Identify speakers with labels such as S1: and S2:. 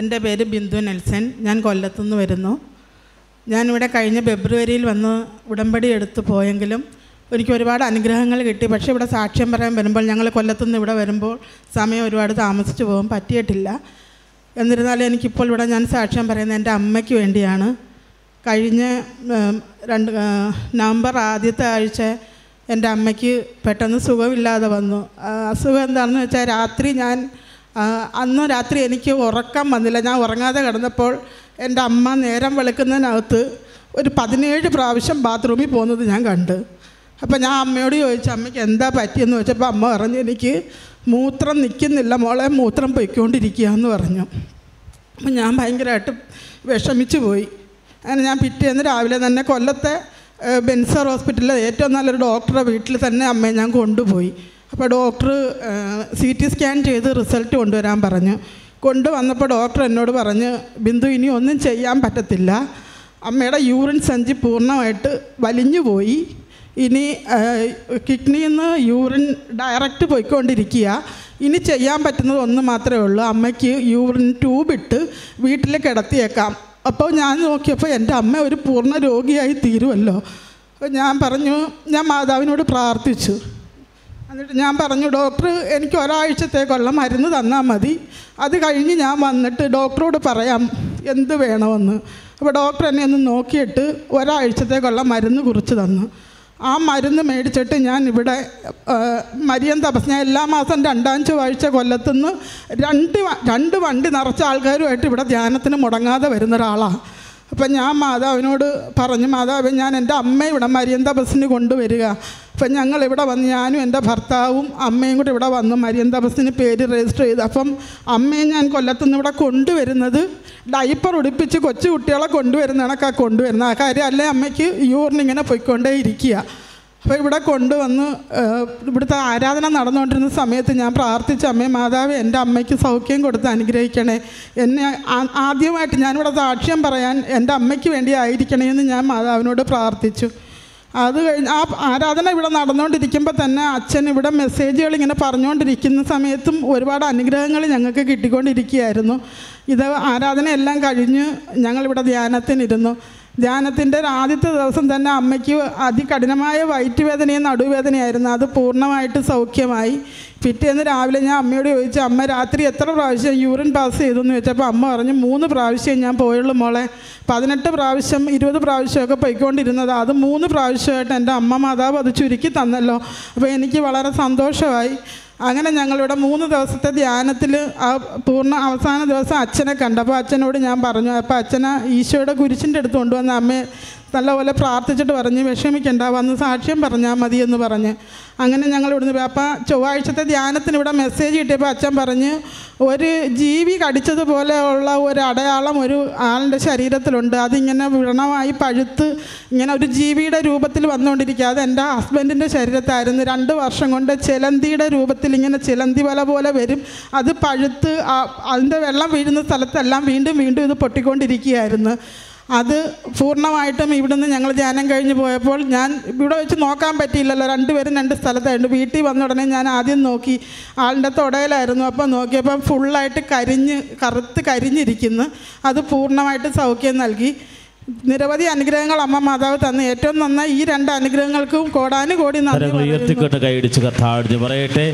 S1: എന്റെ പേര് ബിന്ദു നെൽസൻ ഞാൻ കൊല്ലത്തുനിന്ന് വരുന്നു. ഞാനിവിടെ കഴിഞ്ഞ ഫെബ്രുവരിയിൽ വന്ന് ഉടമ്പടി എടുത്തു പോയെങ്കിലും എനിക്ക് ഒരുപാട് അനുഗ്രഹങ്ങൾ കിട്ടി. പക്ഷേ ഇവിടെ സാക്ഷ്യം പറയാൻ വരുമ്പോൾ ഞങ്ങൾ കൊല്ലത്തുനിന്ന് ഇവിടെ വരുമ്പോൾ സമയം ഒരുപാട് താമസിച്ചു പോകും പറ്റിയിട്ടില്ല. എന്നിരുന്നാലും എനിക്കിപ്പോൾ ഇവിടെ ഞാൻ സാക്ഷ്യം പറയുന്നത് എന്റെ അമ്മയ്ക്ക് വേണ്ടിയാണ്. കഴിഞ്ഞ രണ്ട് നവംബർ ആദ്യത്തെ ആഴ്ച എന്റെ അമ്മയ്ക്ക് പെട്ടെന്ന് സുഖമില്ലാതെ വന്നു. അസുഖം എന്താണെന്ന് വെച്ചാൽ രാത്രി ഞാൻ അന്ന് രാത്രി എനിക്ക് ഉറക്കം വന്നില്ല. ഞാൻ ഉറങ്ങാതെ കിടന്നപ്പോൾ എന്റെ അമ്മ നേരം വെളുക്കുന്നതിനകത്ത് ഒരു പതിനേഴ് പ്രാവശ്യം ബാത്റൂമിൽ പോകുന്നത് ഞാൻ കണ്ട്. അപ്പോൾ ഞാൻ അമ്മയോട് ചോദിച്ചു അമ്മയ്ക്ക് എന്താ പറ്റിയെന്ന് ചോദിച്ചപ്പോൾ അമ്മ പറഞ്ഞു എനിക്ക് മൂത്രം നിൽക്കുന്നില്ല മോളെ മൂത്രം പൊയ്ക്കൊണ്ടിരിക്കുക എന്ന് പറഞ്ഞു. അപ്പം ഞാൻ ഭയങ്കരമായിട്ട് വിഷമിച്ചു പോയി. അങ്ങനെ ഞാൻ പിറ്റേന്ന് രാവിലെ തന്നെ കൊല്ലത്തെ ബെൻസർ ഹോസ്പിറ്റലിലെ ഏറ്റവും നല്ലൊരു ഡോക്ടറെ വീട്ടിൽ തന്നെ അമ്മയെ ഞാൻ കൊണ്ടുപോയി. അപ്പോൾ ഡോക്ടർ സി ടി സ്കാൻ ചെയ്ത് റിസൾട്ട് കൊണ്ടുവരാൻ പറഞ്ഞു. കൊണ്ടുവന്നപ്പോൾ ഡോക്ടർ എന്നോട് പറഞ്ഞ് ബിന്ദു ഇനി ഒന്നും ചെയ്യാൻ പറ്റത്തില്ല. അമ്മയുടെ യൂറിൻ സഞ്ചി പൂർണമായിട്ട് വലിഞ്ഞു പോയി. ഇനി കിഡ്നിയിൽ നിന്ന് യൂറിൻ ഡയറക്റ്റ് പോയിക്കൊണ്ടിരിക്കുക. ഇനി ചെയ്യാൻ പറ്റുന്നത് ഒന്ന് മാത്രമേ ഉള്ളൂ. അമ്മയ്ക്ക് യൂറിൻ ട്യൂബ് ഇട്ട് വീട്ടിൽ കിടത്തിയേക്കാം. അപ്പോൾ ഞാൻ നോക്കിയപ്പോൾ എന്റെ അമ്മ ഒരു പൂർണ രോഗിയായി തീരുമല്ലോ അപ്പോൾ ഞാൻ പറഞ്ഞു ഞാൻ മാതാവിനോട് പ്രാർത്ഥിച്ചു. എന്നിട്ട് ഞാൻ പറഞ്ഞു ഡോക്ടർ എനിക്ക് ഒരാഴ്ചത്തേക്കുള്ള മരുന്ന് തന്നാൽ മതി. അത് കഴിഞ്ഞ് ഞാൻ വന്നിട്ട് ഡോക്ടറോട് പറയാം എന്ത് വേണമെന്ന്. അപ്പോൾ ഡോക്ടർ എന്നെ ഒന്ന് നോക്കിയിട്ട് ഒരാഴ്ചത്തേക്കുള്ള മരുന്ന് കുറിച്ച് തന്നു. ആ മരുന്ന് മേടിച്ചിട്ട് ഞാൻ ഇവിടെ മരിയൻ തപസ് ഞാൻ എല്ലാ മാസം രണ്ടാം ചൊവ്വാഴ്ച കൊല്ലത്തുനിന്ന് രണ്ട് രണ്ട് വണ്ടി നിറച്ച ആൾക്കാരുമായിട്ട് ഇവിടെ ധ്യാനത്തിന് മുടങ്ങാതെ വരുന്ന ഒരാളാണ് അപ്പം ഞാൻ മാതാവിനോട് പറഞ്ഞു മാതാവ് ഞാൻ എന്റെ അമ്മ ഇവിടെ മരിയന്ത ബസ്സിന് കൊണ്ടുവരിക. അപ്പം ഞങ്ങൾ ഇവിടെ വന്ന് ഞാനും എന്റെ ഭർത്താവും അമ്മയും കൂടെ ഇവിടെ വന്നു മരിയന്ത ബസ്സിന് പേര് രജിസ്റ്റർ ചെയ്തു. അപ്പം അമ്മയെ ഞാൻ കൊല്ലത്തുനിന്ന് ഇവിടെ കൊണ്ടുവരുന്നത് ഡൈപ്പർ ഉടുപ്പിച്ച് കൊച്ചു കുട്ടികളെ കൊണ്ടുവരുന്ന കണക്കാണ് കൊണ്ടുവരുന്നത്. ആ കാര്യം അല്ലേ അമ്മയ്ക്ക് യൂറിനിങ്ങനെ പോയിക്കൊണ്ടേ ഇരിക്കുക അപ്പോൾ ഇവിടെ കൊണ്ടുവന്ന് ഇവിടുത്തെ ആരാധന നടന്നുകൊണ്ടിരുന്ന സമയത്ത് ഞാൻ പ്രാർത്ഥിച്ച അമ്മേ മാതാവ് എന്റെ അമ്മയ്ക്ക് സൗഖ്യം കൊടുത്ത് അനുഗ്രഹിക്കണേ. എന്നെ ആദ്യമായിട്ട് ഞാനിവിടെ സാക്ഷ്യം പറയാൻ എന്റെ അമ്മയ്ക്ക് വേണ്ടി ആയിരിക്കണേ എന്ന് ഞാൻ മാതാവിനോട് പ്രാർത്ഥിച്ചു. അത് കഴിഞ്ഞ് ആ ആരാധന ഇവിടെ നടന്നുകൊണ്ടിരിക്കുമ്പോൾ തന്നെ അച്ഛൻ ഇവിടെ മെസ്സേജുകൾ ഇങ്ങനെ പറഞ്ഞുകൊണ്ടിരിക്കുന്ന സമയത്തും ഒരുപാട് അനുഗ്രഹങ്ങൾ ഞങ്ങൾക്ക് കിട്ടിക്കൊണ്ടിരിക്കുകയായിരുന്നു. ഇത് ആരാധന എല്ലാം കഴിഞ്ഞ് ഞങ്ങളിവിടെ ധ്യാനത്തിനിരുന്നു. ധ്യാനത്തിന്റെ ആദ്യത്തെ ദിവസം തന്നെ അമ്മയ്ക്ക് അതികഠിനമായ വയറ്റുവേദനയും നടുവേദനയായിരുന്നു. അത് പൂർണമായിട്ട് സൗഖ്യമായി. പിറ്റേന്ന് രാവിലെ ഞാൻ അമ്മയോട് ചോദിച്ചു അമ്മ രാത്രി എത്ര പ്രാവശ്യം യൂറിൻ പാസ് ചെയ്തു എന്ന് ചോദിച്ചപ്പോൾ അമ്മ പറഞ്ഞു മൂന്ന് പ്രാവശ്യം ഞാൻ പോയുള്ളൂ മോളെ. പതിനെട്ട് പ്രാവശ്യം ഇരുപത് പ്രാവശ്യമൊക്കെ പോയിക്കൊണ്ടിരുന്നത്. അത് മൂന്ന് പ്രാവശ്യമായിട്ട് എന്റെ അമ്മ മാതാവ് അത് ചുരുക്കി തന്നല്ലോ. അപ്പോൾ എനിക്ക് വളരെ സന്തോഷമായി. അങ്ങനെ ഞങ്ങളിവിടെ മൂന്ന് ദിവസത്തെ ധ്യാനത്തിൽ ആ പൂർണ അവസാന ദിവസം അച്ഛനെ കണ്ടപ്പോൾ അച്ഛനോട് ഞാൻ പറഞ്ഞു അപ്പോൾ അച്ഛനെ ഈശോയുടെ കുരിശിന്റെ അടുത്ത് കൊണ്ടുവന്ന അമ്മയെ നല്ലപോലെ പ്രാർത്ഥിച്ചിട്ട് പറഞ്ഞ് വിഷമിക്കണ്ട വന്ന് സാക്ഷ്യം പറഞ്ഞാൽ മതി എന്ന് പറഞ്ഞ്. അങ്ങനെ ഞങ്ങൾ ഇവിടുന്ന് പോയി. അപ്പം ചൊവ്വാഴ്ചത്തെ ധ്യാനത്തിന് ഇവിടെ മെസ്സേജ് കിട്ടിയപ്പോൾ അച്ഛൻ പറഞ്ഞ് ഒരു ജീവി കടിച്ചതുപോലെ ഉള്ള ഒരു അടയാളം ഒരു ആളിന്റെ ശരീരത്തിലുണ്ട്. അതിങ്ങനെ വ്രണമായി പഴുത്ത് ഇങ്ങനെ ഒരു ജീവിയുടെ രൂപത്തിൽ വന്നുകൊണ്ടിരിക്കുക. അത് എന്റെ ഹസ്ബൻഡിന്റെ ശരീരത്തായിരുന്നു. രണ്ട് വർഷം കൊണ്ട് ചിലന്തിയുടെ രൂപത്തിൽ ഇങ്ങനെ ചിലന്തി വല പോലെ വരും. അത് പഴുത്ത് അതിന്റെ വെള്ളം വീഴുന്ന സ്ഥലത്തെല്ലാം വീണ്ടും വീണ്ടും ഇത് പൊട്ടിക്കൊണ്ടിരിക്കുകയായിരുന്നു. അത് പൂർണമായിട്ടും ഇവിടുന്ന് ഞങ്ങൾ ധ്യാനം കഴിഞ്ഞ് പോയപ്പോൾ ഞാൻ ഇവിടെ വെച്ച് നോക്കാൻ പറ്റിയില്ലല്ലോ. രണ്ടുപേരും രണ്ട് സ്ഥലത്തായിരുന്നു വീട്ടിൽ വന്ന ഉടനെ ഞാൻ ആദ്യം നോക്കി. ആളിന്റെ തുടയിലായിരുന്നു. അപ്പോൾ നോക്കിയപ്പോൾ ഫുള്ളായിട്ട് കരിഞ്ഞ് കറുത്ത് കരിഞ്ഞിരിക്കുന്നു. അത് പൂർണമായിട്ട് സൗഖ്യം നൽകി. നിരവധി അനുഗ്രഹങ്ങൾ അമ്മ മാതാവ് തന്നു. ഏറ്റവും നന്നായി ഈ രണ്ട് അനുഗ്രഹങ്ങൾക്കും കോടാനുകോടി നന്ദി.
S2: ഉയർത്തിക്കൊണ്ട് കൈയടിച്ച് കഥാഴ്ത്തി പറയട്ടെ.